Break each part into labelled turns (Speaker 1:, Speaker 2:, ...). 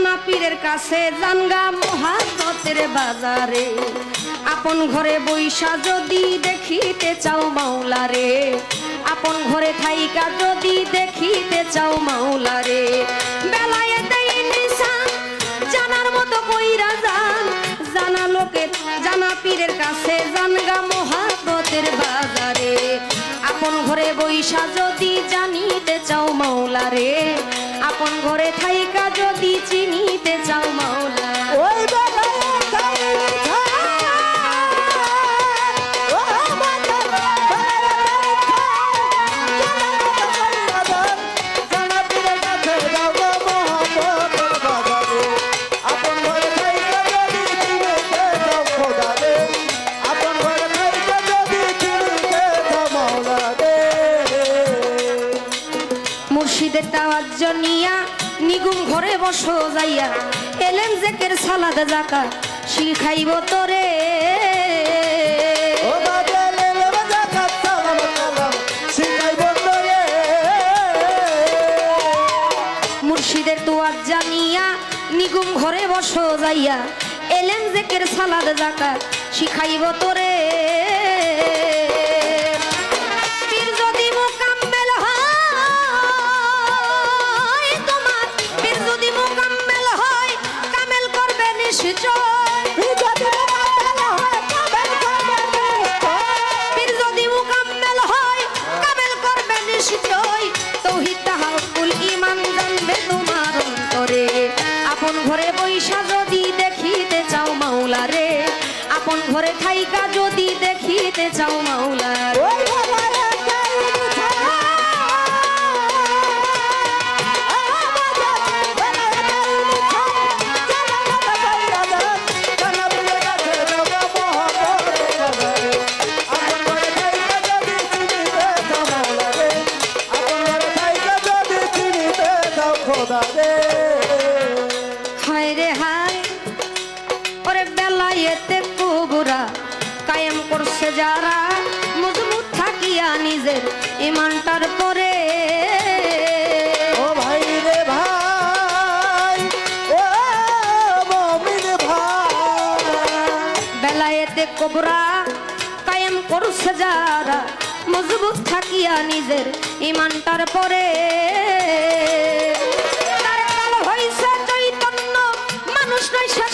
Speaker 1: পীরের কাছে জানগা মহাব্বতের বাজারে। আপন ঘরে বৈশা যদি দেখিতে চাও মাওলারে। আপন ঘরে থাইকা যদি দেখিতে চাও মাওলারে। বেলায় জানার মতো কইরা যান। জানা লোকের জানা পীরের কাছে জানগা মহাব্বতের বাজারে। আপন ঘরে বৈশা যদি জানিতে চাও মাওলারে। আপন ঘরে থাইকা চিনিতে চাও মাওলা
Speaker 2: ওই।
Speaker 1: মুর্শিদের তাওয়াজ নিয়া নিগুম ঘরে বসো যাইয়া। এলেন জেকের সালাদ জাকা শিখাইব তোরে। মুর্শিদের তোয়াজ জানিয়া নিগুম ঘরে বসো যাইয়া। এলেন জেকের সালাদ জাকা শিখাইব তোরে। থাইকা যদি দেখিতে চাও মাওলার
Speaker 2: খোদা রে
Speaker 1: হায় রে হায়। করছে যারা মজবুত থাকিয়া নিজের ইমানটার পরে।
Speaker 2: ও ভাই রে ভাই ও মমিন ভাই।
Speaker 1: বেলায়েতে কোবরা কায়েম করছে যারা মজবুত থাকিয়া নিজের ইমানটার পরে।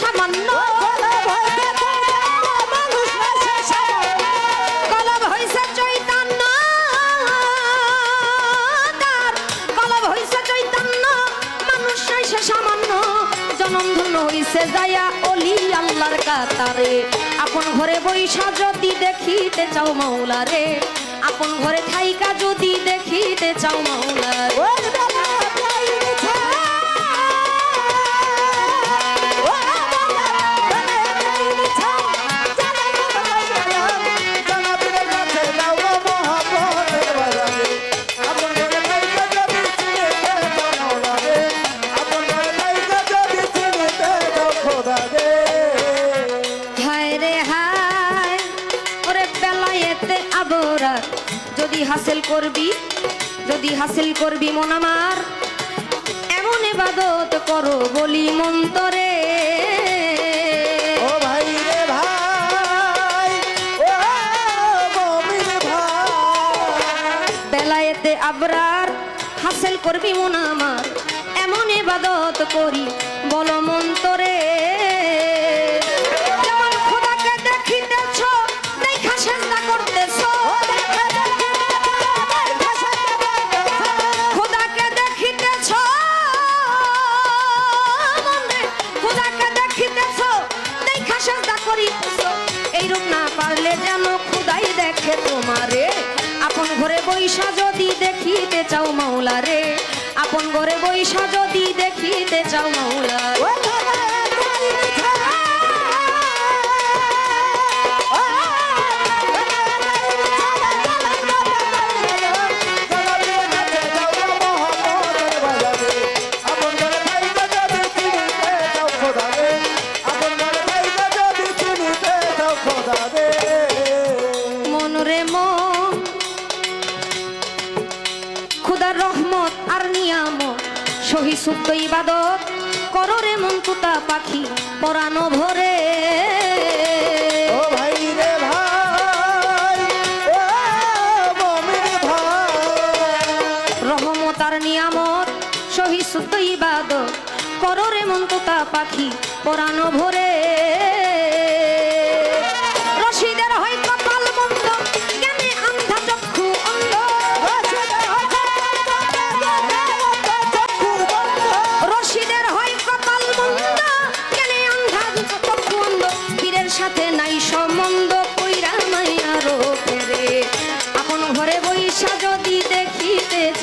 Speaker 1: সামান্য। জনম ধন্য হইছে যায়া অলি আল্লাহর কাতারে। আপন ঘরে বৈশা যদি দেখিতে চাও মাওলারে। আপন ঘরে থাইকা যদি দেখিতে চাও মাওলারে। আবরার যদি হাসিল করবি যদি হাসিল করবি মন আমার এমন ইবাদত করো বলি মন্তরে বেলায়েতে আবরার হাসিল করবি মন আমার এমন ইবাদত করি বল মন্তরে করিতেছ এইরূপ না পারলে যেন খুদাই দেখে তোমারে। আপন ঘরে বৈশা যদি দেখিতে চাও মাওলারে। আপন ঘরে বৈশা যদি দেখিতে চাও মাওলা মনরে মন খুদার রহমত আর নিয়ামত সহি সুপ্ত ইবাদত কররে মন তুতা পাখি পরানো ভরে।
Speaker 2: ও ভাই রে ভাই ও মমিন ভাই।
Speaker 1: রহমতার নিয়ামত সহিষ্ণুত ইবাদ কররে মন তুতা পাখি পরানো ভরে।